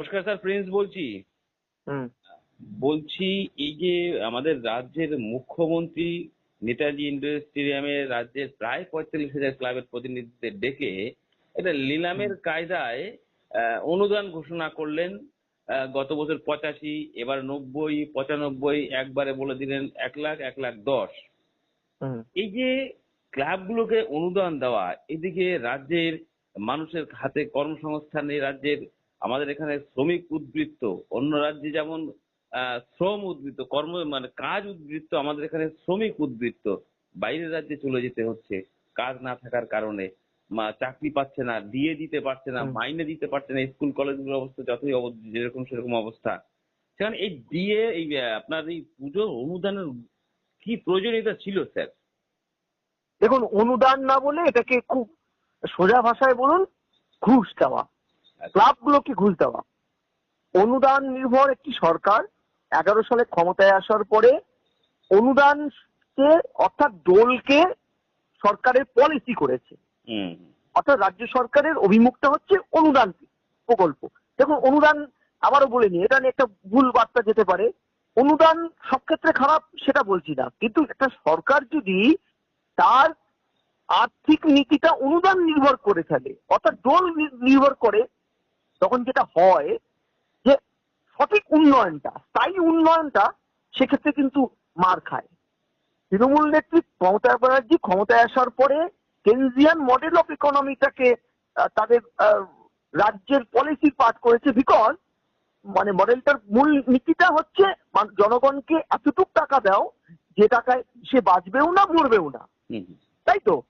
নমস্কার sir Prince বলছি। বলছি এই যে আমাদের রাজ্যের মুখ্যমন্ত্রী নেতাজি ইন্ডোর স্টেডিয়ামে রাজ্যের প্রায় পঁয়তাল্লিশ হাজার ক্লাবের প্রতিনিধিদের ডেকে এটা নিলামের কায়দায় অনুদান ঘোষণা করলেন। গত বছর পঁচাশি এবার নব্বই পঁচানব্বই একবারে বলে দিলেন এক লাখ এক লাখ দশ। এই যে ক্লাবগুলোকে অনুদান দেওয়া এদিকে রাজ্যের মানুষের হাতে কর্মসংস্থান নেই রাজ্যের আমাদের এখানে শ্রমিক উদ্বৃত্ত অন্য রাজ্যে যেমন শ্রম উদ্বৃত্ত কর্ম মানে কাজ উদ্বৃত্ত আমাদের এখানে শ্রমিক উদ্বৃত্ত। বাইরের রাজ্যে চলে যেতে হচ্ছে কাজ না থাকার কারণে। মা চাকরি পাচ্ছে না দিয়ে দিতে পারছে না মাইনে দিতে পারছে না স্কুল কলেজগুলোর অবস্থা যতই যেরকম সেরকম অবস্থা। সেখানে এই দিয়ে এই আপনার এই পুজোর অনুদানের কি প্রয়োজনীয়তা ছিল স্যার? দেখুন অনুদান না বলে এটাকে খুব সোজা ভাষায় বলুন ঘুষ দেওয়া। ক্লাবগুলোকে ঘুষ দেওয়া। অনুদান নির্ভর একটি সরকার। এগারো সালে ক্ষমতায় আসার পরে অনুদানকে অর্থাৎ দোলকে সরকারের পলিসি করেছে। অর্থাৎ রাজ্য সরকারের অভিমুখটা হচ্ছে অনুদান প্রকল্প। দেখুন অনুদান আবারও বলে নি এটা নিয়ে একটা ভুল বার্তা যেতে পারে। অনুদান সব ক্ষেত্রে খারাপ সেটা বলছি না। কিন্তু একটা সরকার যদি তার আর্থিক নীতিটা অনুদান নির্ভর করে ফেলে অর্থাৎ দোল নি- নির্ভর করে তখন যেটা হয় যে সঠিক উন্নয়নটা, স্থায়ী উন্নয়নটা সেক্ষেত্রে কিন্তু মার খায়। তৃণমূল নেত্রী মমতা ব্যানার্জি ক্ষমতায় আসার পরে কেনজিয়ান মডেল অফ ইকোনমিটাকে তাদের রাজ্যের পলিসি পাঠ করেছে বিকজ মানে মডেলটার মূল নীতিটা হচ্ছে জনগণকে এতটুক টাকা দাও যে টাকায় সে বাঁচবেও না, মরবেও না। তাই তো?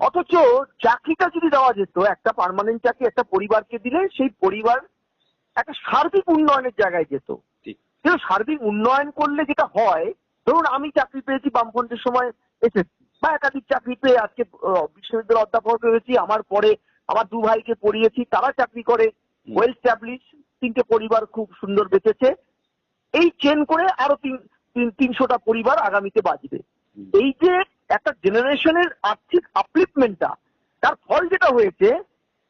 অথচ চাকরিটা যদি দেওয়া যেত একটা পার্মানেন্ট চাকরি একটা পরিবারকে দিলে সেই পরিবার একটা সার্বিক উন্নয়নের জায়গায় যেত। কিন্তু সার্বিক উন্নয়ন করলে যেটা হয় ধরুন আমি চাকরি পেয়েছি বামফ্রন্টের সময় এসএসসি বা একাধিক চাকরি পেয়ে আজকে বিশ্ববিদ্যালয় অধ্যাপক হয়েছি আমার পরে আমার দু ভাইকে পড়িয়েছি তারা চাকরি করে। ওয়েল স্ট্যাবলিশ তিনটে পরিবার খুব সুন্দর বেঁচেছে। এই চেন করে আরও তিন তিন- তিনশোটা পরিবার আগামীতে বাঁচবে। এই যে একটা জেনারেশনের আর্থিক আপলিফমেন্টটা তার ফল যেটা হয়েছে,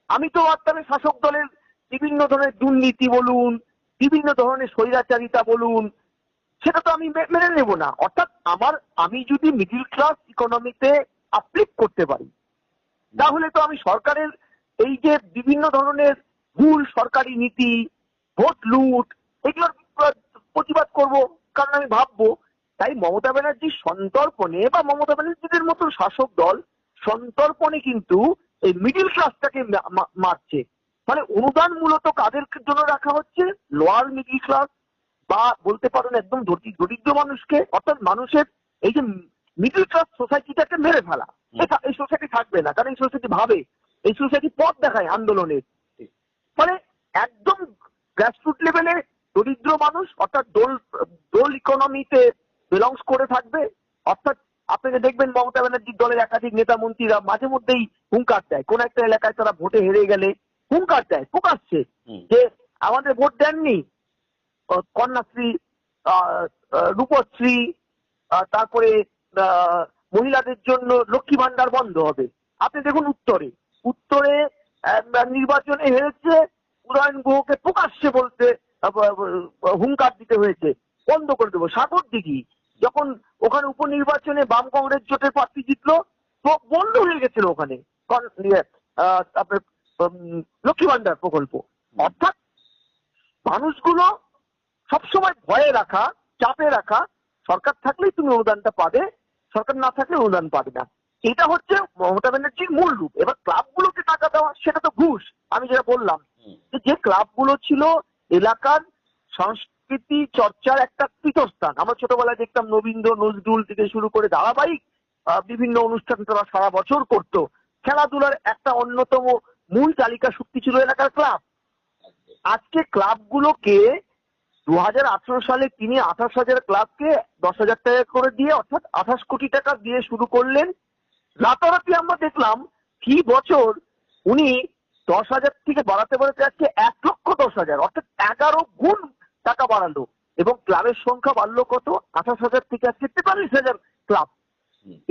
আমি তো আপনার শাসক দলের বিভিন্ন ধরনের দুর্নীতি বলুন, বিভিন্ন ধরনের স্বৈরাচারিতা বলুন, সেটা তো আমি মেনে নেব না। অর্থাৎ আমার, আমি যদি মিডিল ক্লাস ইকোনমিতে আপলিফ করতে পারি, তাহলে তো আমি সরকারের এই যে বিভিন্ন ধরনের ভুল সরকারি নীতি, ভোট লুট, এগুলোর প্র- প্রতিবাদ করব, কারণ আমি ভাববো তাই মমতা ব্যানার্জির সন্তর্পণে বা মমতা ব্যানার্জিদের মতো শাসক দল সন্তর্পণে কিন্তু এই মিডিল ক্লাসটাকে মারছে। মানে অনুদান মূলত কাদের জন্য রাখা হচ্ছে? লোয়ার মিডিল ক্লাস বা বলতে পারেন একদম দরিদ্র মানুষকে অর্থাৎ মানুষের এই যে মিডিল ক্লাস সোসাইটিটাকে মেরে ফেলা। এই সোসাইটি থাকবে না কারণ এই সোসাইটি ভাবে এই সোসাইটি পথ দেখায় আন্দোলনের। মানে একদম গ্রাসরুট লেভেলে দরিদ্র মানুষ অর্থাৎ দোল দোল ইকোনমিতে বিলংস করে থাকবে। অর্থাৎ আপনাকে দেখবেন মমতা ব্যানার্জির দলের একাধিক নেতা মন্ত্রীরা মাঝে মধ্যেই হুঙ্কার দেয়। কোন একটা এলাকায় তারা ভোটে হেরে গেলে হুঙ্কার দেয় প্রকাশ্যে যে আমাদের ভোট দেননি। কন্যাশ্রী রূপশ্রী তারপরে মহিলাদের জন্য লক্ষ্মী ভান্ডার বন্ধ হবে। আপনি দেখুন উত্তরে। উত্তরে নির্বাচনে হেরেছে উদয়ন গুহকে প্রকাশ্যে বলতে হুঙ্কার দিতে হয়েছে। বন্ধ করে দেবো। সাগর দিঘি যখন ওখানে উপনির্বাচনে বাম কংগ্রেস জোটের প্রার্থী জিতলো তো বন্ধ হয়ে গেছিল ওখানে। ইয়ে, আপনার লক্ষ্মী ভান্ডার প্রকল্প। অর্থাৎ মানুষগুলো সবসময় ভয়ে রাখা চাপে রাখা সরকার থাকলেই তুমি অনুদানটা পাবে সরকার না থাকলে অনুদান পাবে না। এটা হচ্ছে মমতা ব্যানার্জির মূল রূপ। এবার ক্লাবগুলোকে টাকা দেওয়া সেটা তো ঘুষ আমি যেটা বললাম। যে যে ক্লাবগুলো ছিল এলাকার সংস্কৃতি চর্চার একটা পীঠস্থান। আমরা ছোটবেলায় দেখতাম রবীন্দ্র নজরুল থেকে শুরু করে ধারাবাহিক বিভিন্ন অনুষ্ঠান তারা সারা বছর করত। খেলাধুলার একটা অন্যতম মূল তালিকা শক্তি ছিল এলাকার ক্লাব। আজকে ক্লাবগুলোকে দু হাজার আঠারো সালে তিনি আঠাশ হাজার ক্লাবকে দশ হাজার টাকা করে দিয়ে, অর্থাৎ আঠাশ কোটি টাকা দিয়ে শুরু করলেন। রাতারাতি আমরা দেখলাম কি বছর উনি দশ হাজার থেকে বাড়াতে বাড়াতে যাচ্ছে এক লক্ষ দশ হাজার, অর্থাৎ এগারো গুণ টাকা বাড়ালো এবং ক্লাবের সংখ্যা বাড়লো কত? আঠাশ হাজার থেকে আজকে তেতাল্লিশ হাজার ক্লাব।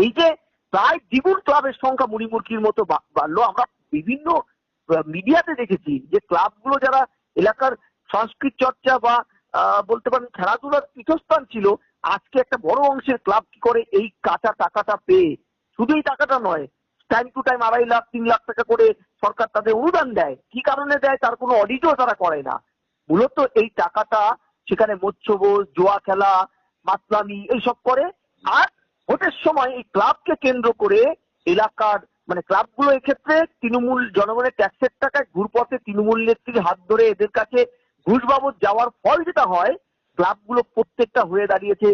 এই যে প্রায় দ্বিগুণ ক্লাবের সংখ্যা মুড়িমুড়কির মতো বাড়লো আমরা বিভিন্ন মিডিয়াতে দেখেছি যে ক্লাবগুলো যারা এলাকার সংস্কৃত চর্চা বা বলতে পারেন খেলাধুলার পীঠস্থান ছিল আজকে একটা বড় অংশের ক্লাব কি করে এই কাঁচা টাকাটা পেয়ে? শুধু এই টাকাটা নয় টাইম টু টাইম আড়াই লাখ তিন লাখ টাকা করে সরকার তাদের অনুদান দেয়। কি কারণে দেয়? তার কোনো অডিটও তারা করে না। মূলত এই টাকাটা সেখানে মৎস্যবোধ জোয়া খেলা, মাতলামি এইসব করে। আর ভোটের সময় এই ক্লাবকে কেন্দ্র করে এলাকার মানে ক্লাবগুলো এক্ষেত্রে তৃণমূল জনগণের ট্যাক্সের টাকায় ঘুরপথে তৃণমূল নেত্রীর হাত ধরে এদের কাছে ঘুষ বাবদ যাওয়ার ফল যেটা হয়, ক্লাবগুলো প্রত্যেকটা হয়ে দাঁড়িয়েছে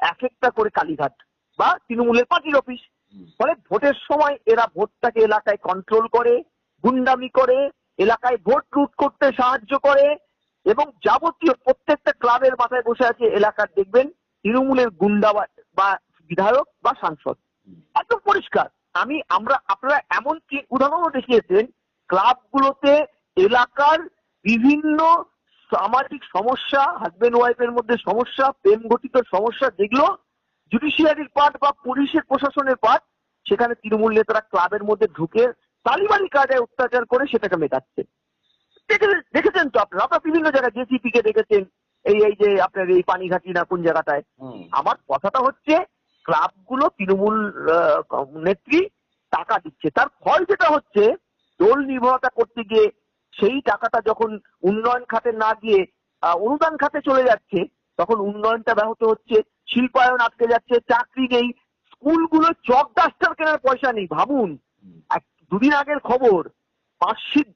এক একটা করে কালীঘাট বা তৃণমূলের পার্টির অফিস। ফলে ভোটের সময় এরা ভোটটাকে এলাকায় কন্ট্রোল করে, গুন্ডামি করে, এলাকায় ভোট লুট করতে সাহায্য করে এবং যাবতীয় প্রত্যেকটা ক্লাবের মাথায় বসে আছে এলাকার দেখবেন তৃণমূলের গুন্ডা বা- বিধায়ক বা সাংসদ। একদম পরিষ্কার। আমি আমরা আপনারা এমন কি উদাহরণও দেখিয়েছেন ক্লাবগুলোতে এলাকার বিভিন্ন সামাজিক সমস্যা হাজবেন্ড ওয়াইফের মধ্যে সমস্যা প্রেম গঠিত সমস্যা যেগুলো জুডিশিয়ারির পার্ট বা পুলিশের প্রশাসনের পার্ট সেখানে তৃণমূল নেতারা ক্লাবের মধ্যে ঢুকে তালিবানি কায়দায় অত্যাচার করে সেটাকে মেটাচ্ছে। দেখেছেন তো আপনারা আপনারা বিভিন্ন জায়গায় জেসিপি কে দেখেছেন। এই এই যে আপনার এই পানিঘাটি না কোন জায়গাটায়? আমার কথাটা হচ্ছে ক্লাবগুলো তৃণমূল নেত্রী টাকা দিচ্ছে। তার ফল যেটা হচ্ছে দোল নির্ভরতা করতে গিয়ে সেই টাকাটা যখন উন্নয়ন খাতে না গিয়ে অনুদান খাতে চলে যাচ্ছে তখন উন্নয়নটা ব্যাহত হচ্ছে শিল্পায়ন আটকে যাচ্ছে চাকরি নেই স্কুলগুলো চক ডাস্টার কেনার পয়সা নেই ভাবুন। দুদিন আগের খবর মার্কশিট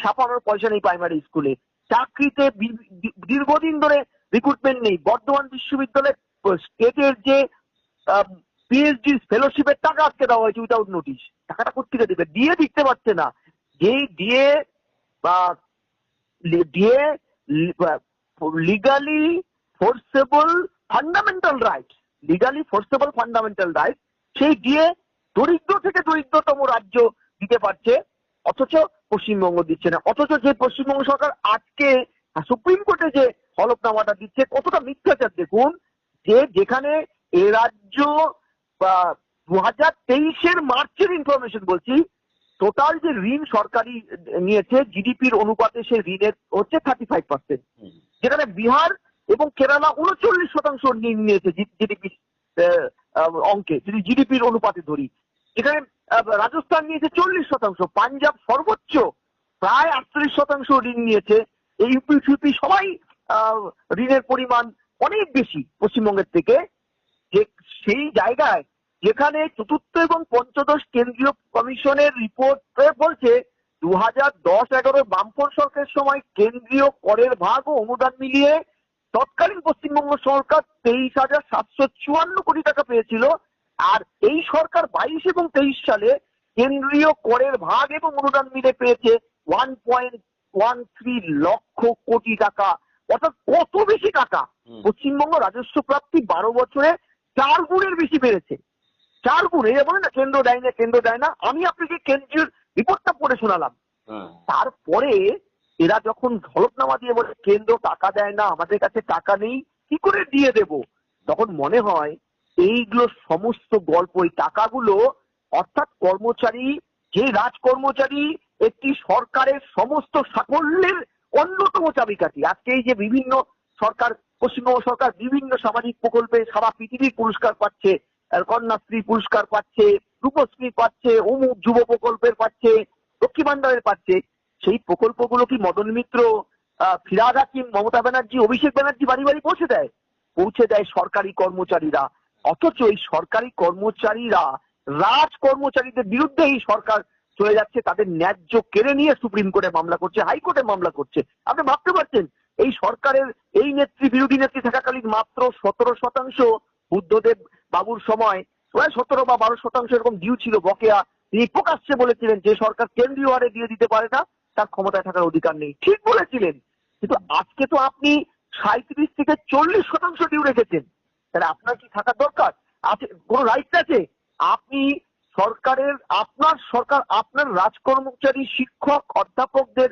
ছাপানোর পয়সা নেই প্রাইমারি স্কুলে চাকরিতে দীর্ঘদিন ধরে রিক্রুটমেন্ট নেই। বর্ধমান বিশ্ববিদ্যালয়ে স্টেটের যে পিএইচডি ফেলোশিপের টাকা আটকে দেওয়া হয়েছে উইদাউট নোটিশ টাকাটা কোথেকে দেবে? দিয়ে দিতে পারছে না। যেই দিয়ে বা দিয়ে legally forcible fundamental right legally forcible fundamental right সেই দিয়ে দরিদ্র থেকে দরিদ্রতম রাজ্য দিতে পারছে। অথচ পশ্চিমবঙ্গ দিচ্ছে না। অথচ যে পশ্চিমবঙ্গ সরকার আজকে সুপ্রিম কোর্টে যে হলফনামাটা দিচ্ছে, কতটা মিথ্যাচার দেখুন, যে যেখানে এ রাজ্য বা দু হাজার তেইশের মার্চের ইনফরমেশন বলছি টোটাল যে ঋণ সরকারি নিয়েছে জিডিপির অনুপাতে সে ঋণের হচ্ছে থার্টি ফাইভ পার্সেন্ট যেখানে বিহার এবং কেরালা উনচল্লিশ শতাংশ ঋণ নিয়েছে জিডিপি অঙ্কে যদি জিডিপির অনুপাতে ধরি। যেখানে রাজস্থান নিয়েছে চল্লিশ শতাংশ, পাঞ্জাব সর্বোচ্চ প্রায় আটচল্লিশ শতাংশ ঋণ নিয়েছে। ইউপি ফিউপি সবাই ঋণের পরিমাণ অনেক বেশি পশ্চিমবঙ্গের থেকে। যে, সেই জায়গায় যেখানে চতুর্থ এবং পঞ্চদশ কেন্দ্রীয় কমিশনের রিপোর্ট বলছে দু হাজার দশ এগারো বামফ্রন্ট সরকারের সময় কেন্দ্রীয় করের ভাগ ও অনুদান মিলিয়ে তৎকালীন পশ্চিমবঙ্গ সরকার তেইশ হাজার সাতশো চুয়ান্ন কোটি টাকা পেয়েছিল। আর এই সরকার বাইশ এবং তেইশ সালে কেন্দ্রীয় করের ভাগ এবং অনুদান মিলে পেয়েছে one point one three lakh crore টাকা। অর্থাৎ কত বেশি টাকা? পশ্চিমবঙ্গ রাজস্ব প্রাপ্তি বারো বছরে চার গুণের বেশি বেড়েছে। চার গুণ এই বলে না কেন্দ্র দেয় না কেন্দ্র দেয় না আমি আপনাকে কেন্দ্রীয় রিপোর্টটা পড়ে শোনালাম। তারপরে এরা যখন ঝলকনামা দিয়ে বলে কেন্দ্র টাকা দেয় না আমাদের কাছে টাকা নেই কি করে দিয়ে দেব? তখন মনে হয় এইগুলো সমস্ত গল্প, এই টাকাগুলো অর্থাৎ কর্মচারী, যে রাজ কর্মচারী একটি সরকারের সমস্ত সাফল্যের অন্যতম চাবিকাঠি। আজকে এই যে বিভিন্ন সরকার, পশ্চিমবঙ্গ সরকার বিভিন্ন সামাজিক প্রকল্পে সারা পৃথিবীর পুরস্কার পাচ্ছে কন্যাশ্রী পুরস্কার পাচ্ছে, রূপশ্রী পাচ্ছে, অমুক যুব প্রকল্পের পাচ্ছে লক্ষ্মী ভান্ডারের পাচ্ছে। সেই প্রকল্পগুলো কি মদন মিত্র ফিরাদ হাকিম, মমতা ব্যানার্জি, অভিষেক ব্যানার্জি বাড়ি বাড়ি পৌঁছে দেয়? পৌঁছে দেয় সরকারি কর্মচারীরা। অথচ এই সরকারি কর্মচারীরা রাজ কর্মচারীদের বিরুদ্ধে এই সরকার চলে যাচ্ছে, তাদের ন্যায্য কেড়ে নিয়ে সুপ্রিম কোর্টে মামলা করছে, হাইকোর্টে মামলা করছে। আপনি ভাবতে পারছেন, এই সরকারের এই নেত্রী, বিরোধী নেত্রী থাকাকালীন মাত্র সতেরো শতাংশ বুদ্ধদেব বাবুর সময় প্রায় সতেরো বা বারো শতাংশ এরকম ডিউ ছিল বকেয়া, তিনি প্রকাশ্যে বলেছিলেন যে সরকার কেন্দ্রীয় হারে দিয়ে দিতে পারে না, তার ক্ষমতায় থাকার অধিকার নেই। ঠিক বলেছিলেন, কিন্তু আজকে তো আপনি সাঁত্রিশ থেকে চল্লিশ শতাংশ ডিউ রেখেছেন। তাহলে আপনার কি থাকার দরকার? আছে কোনো রাইট আছে? আপনি সরকারের, আপনার সরকার, আপনার রাজকর্মচারী, শিক্ষক, অধ্যাপকদের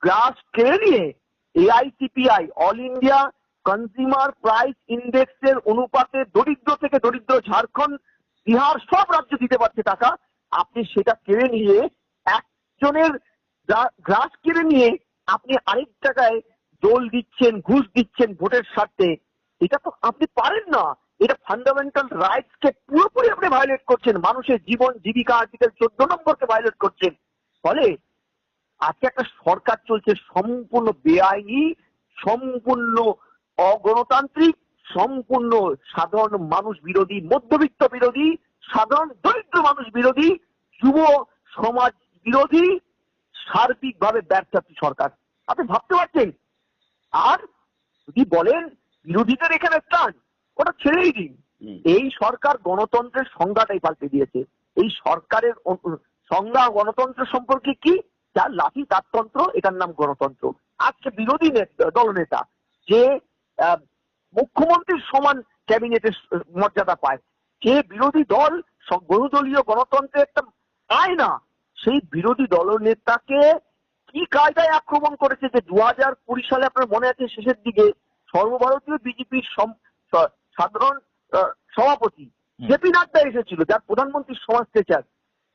গ্রাস কেড়ে নিয়ে AICPI all India consumer price ইন্ডেক্সের অনুপাতে দরিদ্র থেকে দরিদ্র ঝাড়খণ্ড, বিহার, সব রাজ্য দিতে পারছে টাকা। আপনি সেটা কেড়ে নিয়ে একজনের গ্রা- গ্রাস কেড়ে নিয়ে আপনি আরেক টাকায় দোল দিচ্ছেন, ঘুষ দিচ্ছেন ভোটের স্বার্থে। এটা তো আপনি পারেন না। এটা ফান্ডামেন্টাল রাইটস কে পুরোপুরি আপনি ভায়োলেট করছেন। মানুষের জীবন, জীবিকা আর্টিকেল চোদ্দ নম্বরকে ভায়োলেট করছেন। ফলে আজকে একটা সরকার চলছে সম্পূর্ণ বেআইনি, সম্পূর্ণ অগণতান্ত্রিক, সম্পূর্ণ সাধারণ মানুষ বিরোধী, মধ্যবিত্ত বিরোধী, সাধারণ দরিদ্র মানুষ বিরোধী, যুব সমাজ বিরোধী, সার্বিকভাবে ব্যর্থ সরকার। আপনি ভাবতে পারছেন? আর যদি বলেন বিরোধীদের এখানে স্থান ওটা ছেড়েই দিন। এই সরকার গণতন্ত্রের সংজ্ঞাটাই পাল্টে দিয়েছে। এই সরকারের সংজ্ঞা গণতন্ত্র সম্পর্কে কি? যার লাঠি তারতন্ত্র এটার নাম গণতন্ত্র। আজকে বিরোধী নেতা- দলনেতা যে মুখ্যমন্ত্রীর সমান ক্যাবিনেটের মর্যাদা পায় যে বিরোধী দল বহুদলীয় গণতন্ত্রের একটা পায় না সেই বিরোধী দলনেতাকে কি কায়দায় আক্রমণ করেছে যে দু হাজার কুড়ি সালে আপনার মনে আছে শেষের দিকে? সর্বভারতীয় বিজেপির সাধারণ সভাপতি। জেপি নাড্ডা এসেছিল যার প্রধানমন্ত্রীর সমাজ স্ট্রেচার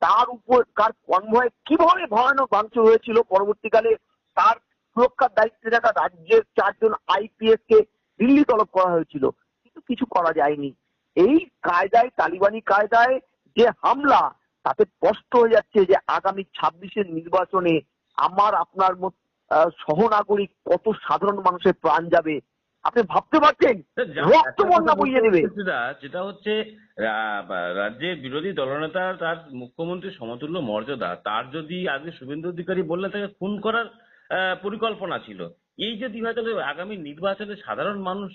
তার উপর কার কনভয় কীভাবে ভয়ানক ভাঙচুর হয়েছিল পরবর্তীকালে তার সুরক্ষার দায়িত্বে থাকা রাজ্যের চারজন আইপিএস কে দিল্লি তলব করা হয়েছিল। কিন্তু কিছু করা যায়নি। এই কায়দায় তালিবানি কায়দায় যে হামলা তাতে স্পষ্ট হয়ে যাচ্ছে যে আগামী ছাব্বিশের নির্বাচনে আমার আপনার সহনাগরিক কত সাধারণ মানুষের প্রাণ যাবে আপনি ভাবতে পারছেন? রক্ত বন্যা বইয়ে দেবে। যেটা হচ্ছে রাজ্যের বিরোধী দলনেতা তার মুখ্যমন্ত্রীর সমতুল্য মর্যাদা তার যদি আগে শুভেন্দু অধিকারী বললে তাকে খুন করার পরিকল্পনা ছিল। এই যদি হয় তাহলে আগামী নির্বাচনে সাধারণ মানুষ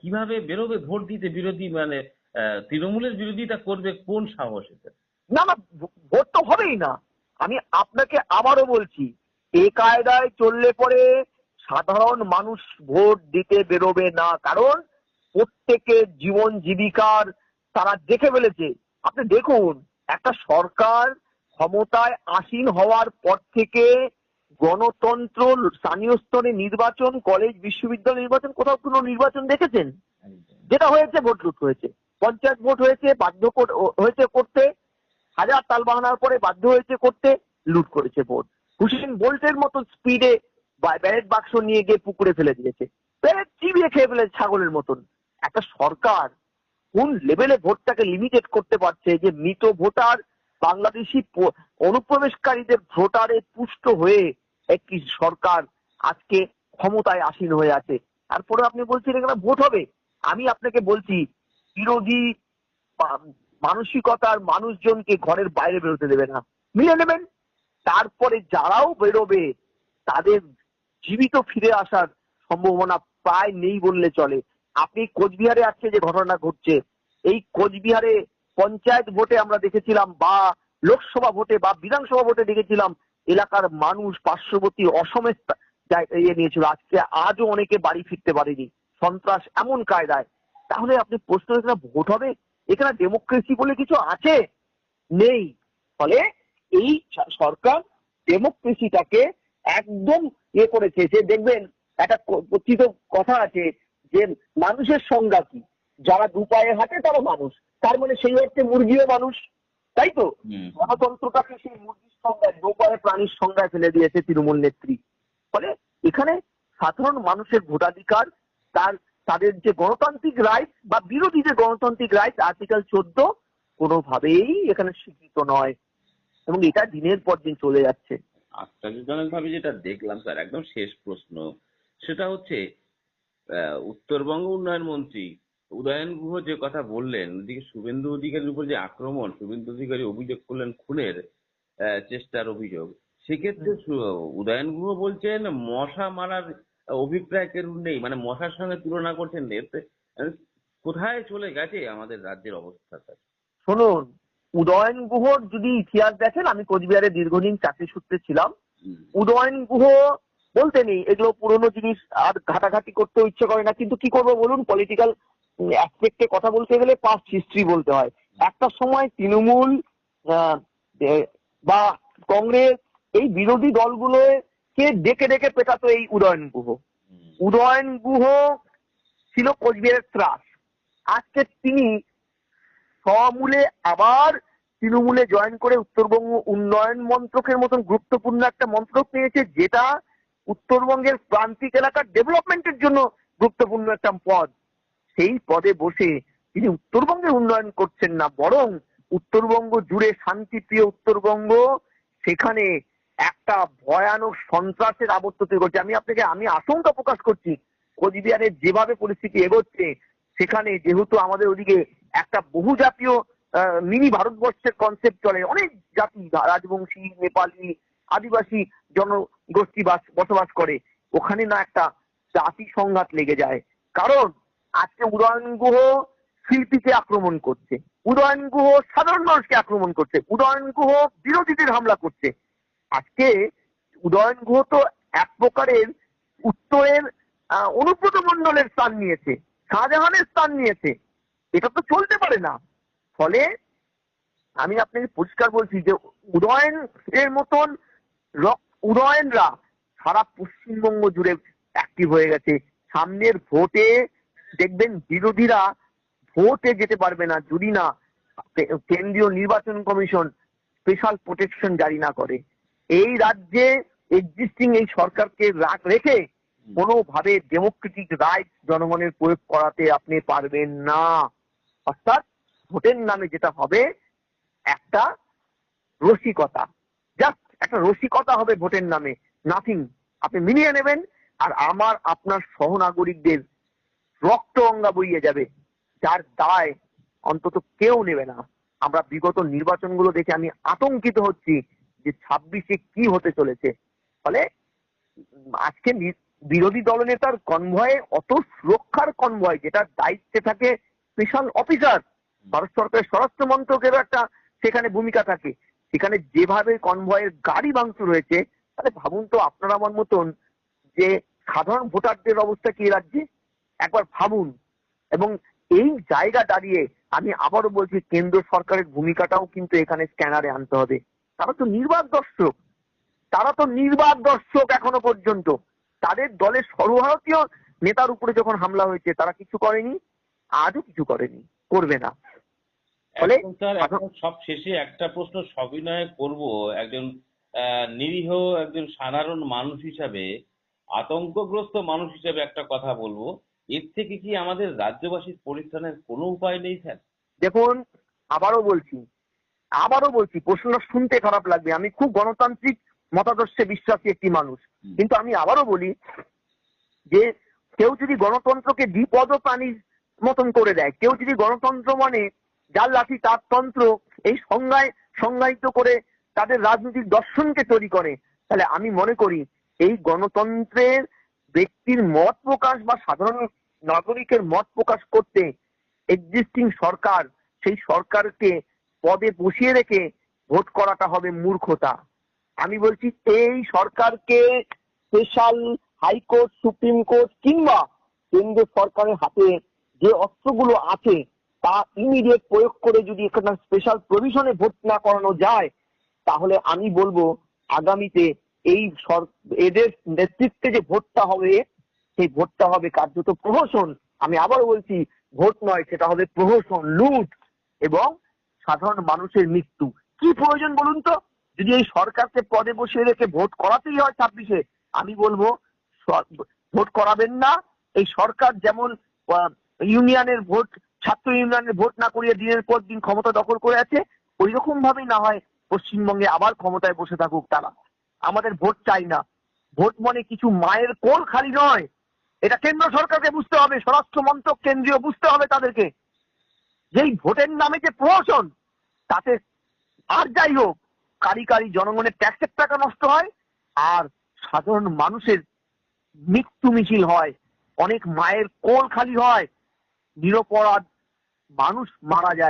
কীভাবে বেরোবে ভোট দিতে বিরোধী মানে তৃণমূলের বিরোধিতা করবে কোন সাহস এটা না না ভোট তো হবেই না। আমি আপনাকে আবারও বলছি এ কায়দায় চললে পরে সাধারণ মানুষ ভোট দিতে বেরোবে না, কারণ প্রত্যেকের জীবন জীবিকার তারা দেখে ফেলেছে। আপনি দেখুন, একটা সরকার ক্ষমতায় আসীন হওয়ার পর থেকে গণতন্ত্র স্থানীয় স্তরে নির্বাচন, কলেজ, বিশ্ববিদ্যালয় নির্বাচন, কোথাও কোনো নির্বাচন দেখেছেন? যেটা হয়েছে, ভোট লুট হয়েছে। পঞ্চায়েত ভোট হয়েছে, বাধ্য হয়েছে করতে। হাজার তাল বাহানার পরে বাধ্য হয়েছে করতে, লুট করেছে ভোট। হুসেন বোল্টের মতো স্পিডে ব্যালেট বাক্স নিয়ে গিয়ে পুকুরে ফেলে দিয়েছে। চিবিয়ে খেয়ে ফেলেছে ছাগলের মতন। একটা সরকার কোন লেভেলে ভোটটাকে লিমিটেড করতে পারছে যে মৃত ভোটার বাংলাদেশি অনুপ্রবেশকারীদের ভোটারে পুষ্ট হয়ে একটি সরকার আজকে ক্ষমতায় আসীন হয়ে আছে। তারপরে আপনি বলছেন এখানে ভোট হবে। আমি আপনাকে বলছি, বিরোধী মানসিকতার মানুষজনকে ঘরের বাইরে বেরোতে দেবে না। মিলে নেবেন। তারপরে যারাও বেরোবে, তাদের জীবিত ফিরে আসার সম্ভাবনা প্রায় নেই বললে চলে। আপনি কোচবিহারে আজকে যে ঘটনা ঘটছে, এই কোচবিহারে পঞ্চায়েত ভোটে আমরা দেখেছিলাম বা লোকসভা ভোটে বা বিধানসভা ভোটে দেখেছিলাম, এলাকার মানুষ পার্শ্ববর্তী অসমের ইয়ে নিয়েছিল। আজকে আজও অনেকে বাড়ি ফিরতে পারেনি। সন্ত্রাস এমন কায়দায়। তাহলে আপনি প্রশ্ন এখানে ভোট হবে? এখানে ডেমোক্রেসি বলে কিছু আছে? নেই। ফলে এই সরকার ডেমোক্রেসিটাকে একদম ইয়ে করেছে যে দেখবেন একটা কথিত কথা আছে যে মানুষের সংজ্ঞা কি? যারা দু পায়ে হাঁটে তারা মানুষ তার মানে সেই অর্থে মুরগিও মানুষ তাই তো? গণতন্ত্রটাকে সেই মুরগির সংজ্ঞায় দু পায়ে প্রাণীর সংজ্ঞায় ফেলে দিয়েছে তৃণমূল নেত্রী। ফলে এখানে সাধারণ মানুষের ভোটাধিকার তার তাদের যে গণতান্ত্রিক রাইট বা বিরোধী যে গণতান্ত্রিক রাইট আর্টিকেল চোদ্দ কোনোভাবেই এখানে স্বীকৃত নয়। এবং এটা দিনের পর দিন চলে যাচ্ছে। আশ্চর্যজনক ভাবে যেটা দেখলাম স্যার একদম শেষ প্রশ্ন। সেটা হচ্ছে আহ, উত্তরবঙ্গ উন্নয়ন মন্ত্রী উদয়ন গুহ যে কথা বললেন ওদিকে শুভেন্দু অধিকারীর উপর যে আক্রমণ শুভেন্দু অধিকারী অভিযোগ করলেন খুনের চেষ্টার অভিযোগ। সেক্ষেত্রে উদয়ন গুহ বলছেন মশা মারার অভিপ্রায় কেউ নেই মানে মশার সঙ্গে তুলনা করছেন কোথায় চলে গেছে আমাদের রাজ্যের অবস্থা স্যার? শুনুন উদয়ন গুহর যদি ইতিহাস দেখেন আমি কোচবিহারে দীর্ঘদিন চাকরি সূত্রে ছিলাম। উদয়ন গুহ বলতে নেই এগুলো পুরনো জিনিস আর ঘাটাঘাটি করতেও ইচ্ছে করে না। কিন্তু কি করব বলুন পলিটিক্যাল অ্যাসপেক্টে কথা বলতে গেলে পাস্ট হিস্ট্রি বলতে হয়। একটা সময় তৃণমূল বা কংগ্রেস এই বিরোধী দলগুলোকে ডেকে ডেকে পেটাতো এই উদয়ন গুহ। উদয়ন গুহ ছিল কোচবিহারের ত্রাস। আজকে তিনি সমূলে আবার তৃণমূলে জয়েন করে উত্তরবঙ্গ উন্নয়ন মন্ত্রকের মতন গুরুত্বপূর্ণ একটা মন্ত্রক নিয়েছে, যেটা উত্তরবঙ্গের প্রান্তিক এলাকার ডেভেলপমেন্টের জন্য গুরুত্বপূর্ণ একটা পদ। সেই পদে বসে তিনি উত্তরবঙ্গের উন্নয়ন করছেন না, বরং উত্তরবঙ্গ জুড়ে শান্তিপ্রিয় উত্তরবঙ্গ, সেখানে একটা ভয়ানক সন্ত্রাসের আবর্ত তৈরি করছে। আমি আপনাকে, আমি আশঙ্কা প্রকাশ করছি, কোচবিহারের যেভাবে পরিস্থিতি এগোচ্ছে, সেখানে যেহেতু আমাদের ওদিকে একটা বহু জাতীয় মিনি ভারতবর্ষের কনসেপ্ট চলে। অনেক জাতি, রাজবংশী, নেপালি, আদিবাসী জনগোষ্ঠী বাস, বসবাস করে। ওখানে না একটা জাতি সংঘাত লেগে যায়। কারণ আজকে উদয়ন গুহ শিল্পীকে আক্রমণ করছে। উদয়ন গুহ সাধারণ মানুষকে আক্রমণ করছে। উদয়ন গুহ বিরোধীদের হামলা করছে। আজকে উদয়ন গুহ তো এক প্রকারের উত্তরের অনুব্রত মন্ডলের স্থান নিয়েছে, শাহজাহানের স্থান নিয়েছে। এটা তো চলতে পারে না। ফলে আমি আপনাকে পরিষ্কার বলছি যে উদয়ন এর মতন উদয়নরা সারা পশ্চিমবঙ্গ জুড়ে অ্যাক্টিভ হয়ে গেছে। সামনের ভোটে দেখবেন বিরোধীরা ভোটে যেতে পারবে না যদি না কেন্দ্রীয় নির্বাচন কমিশন স্পেশাল প্রোটেকশন জারি না করে। এই রাজ্যে এক্সিস্টিং এই সরকারকে রাখ রেখে কোনোভাবে ডেমোক্রেটিক রাইট জনগণের প্রয়োগ করাতে আপনি পারবেন না। অর্থাৎ ভোটের নামে যেটা হবে, একটা রসিকতা। জাস্ট একটা রসিকতা হবে ভোটের নামে। নাথিং আপনি মিলিয়ে নেবেন আর আমার, আপনার সহনাগরিকদের রক্ত অঙ্গা বইয়ে যাবে, যার দায় অন্তত কেউ নেবে না। আমরা বিগত নির্বাচনগুলো দেখে আমি আতঙ্কিত হচ্ছি যে ছাব্বিশে কি হতে চলেছে। ফলে আজকে বিরোধী দলনেতার কনভয়ে অত সুরক্ষার কনভয় যেটা দায়িত্বে থাকে স্পেশাল অফিসার ভারত সরকারের স্বরাষ্ট্র মন্ত্রকেরও একটা সেখানে ভূমিকা থাকে। সেখানে যেভাবে কনভয়ের গাড়ি ভাঙচুর হয়েছে, তাহলে ভাবুন তো আপনার আমার মতন যে সাধারণ ভোটারদের অবস্থা কি রাজ্যে? একবার ভাবুন। এবং এই জায়গা দাঁড়িয়ে আমি আবারও বলছি, কেন্দ্র সরকারের ভূমিকাটাও কিন্তু এখানে স্ক্যানারে আনতে হবে। তারা তো নির্বাক দর্শক। তারা তো নির্বাক দর্শক এখনও পর্যন্ত। তাদের দলের সর্বভারতীয় নেতার উপরে যখন হামলা হয়েছে, তারা কিছু করেনি। আজও কিছু করেনি করবে না। ফলে সব শেষে একটা প্রশ্ন সবিনয় করব। একজন নিরীহ একজন সাধারণ মানুষ হিসাবে আতঙ্কগ্রস্ত মানুষ হিসাবে একটা কথা বলব। এর থেকে কি আমাদের রাজ্যবাসীর পরিত্রাণের কোনো উপায় নেই স্যার? দেখুন আবারও বলছি আবারও বলছি প্রশ্নটা শুনতে খারাপ লাগবে। আমি খুব গণতান্ত্রিক মতাদর্শে বিশ্বাসী একটি মানুষ। কিন্তু আমি আবারও বলি যে কেউ যদি গণতন্ত্রকে দ্বিপদ প্রাণীর মতন করে দেয়। কেউ যদি গণতন্ত্র মানে যার লাঠি, তার তন্ত্র এই সংজ্ঞায় সংজ্ঞায়িত করে তাদের রাজনৈতিক দর্শনকে তৈরি করে, তাহলে আমি মনে করি এই গণতন্ত্রের ব্যক্তির মত প্রকাশ বা সাধারণ নাগরিকের মত প্রকাশ করতে এক্সিস্টিং সরকার, সেই সরকারকে পদে বসিয়ে রেখে ভোট করাটা হবে মূর্খতা। আমি বলছি এই সরকারকে স্পেশাল হাইকোর্ট সুপ্রিম কোর্ট কিংবা কেন্দ্র সরকারের হাতে যে অস্ত্রগুলো আছে, তা ইমিডিয়েট প্রয়োগ করে যদি এখানে স্পেশাল প্রভিশনে ভোট না করানো যায়, তাহলে আমি বলব আগামীতে এই এদের নেতৃত্বে যে ভোটটা হবে, সেই ভোটটা হবে কার্যত প্রহসন। আমি আবার বলছি, ভোট নয়, সেটা হবে প্রহসন, লুট এবং সাধারণ মানুষের মৃত্যু। কি প্রয়োজন বলুন তো? যদি এই সরকারকে পদে বসিয়ে রেখে ভোট করাতেই হয় ছাব্বিশে, আমি বলব ভোট করাবেন না। এই সরকার যেমন ইউনিয়নের ভোট, ছাত্র ইউনিয়নের ভোট না করিয়ে দিনের পর দিন ক্ষমতা দখল করে আছে ওই রকম ভাবেই না হয় পশ্চিমবঙ্গে আবার ক্ষমতায় বসে থাকুক তারা। আমাদের ভোট চাই না। ভোট মানে কিছু মায়ের কোল খালি নয়। এটা কেন্দ্র সরকারকে বুঝতে হবে, স্বরাষ্ট্র মন্ত্রক কেন্দ্রীয় বুঝতে হবে তাদেরকে। যেই ভোটের নামে যে প্রহসন, তাতে আর যাই হোক, কারি কারি জনগণের ট্যাক্সের টাকা নষ্ট হয়, আর সাধারণ মানুষের মৃত্যু মিছিল হয়। অনেক মায়ের কোল খালি হয়। নিরপরাধ মানুষ মারা যায়।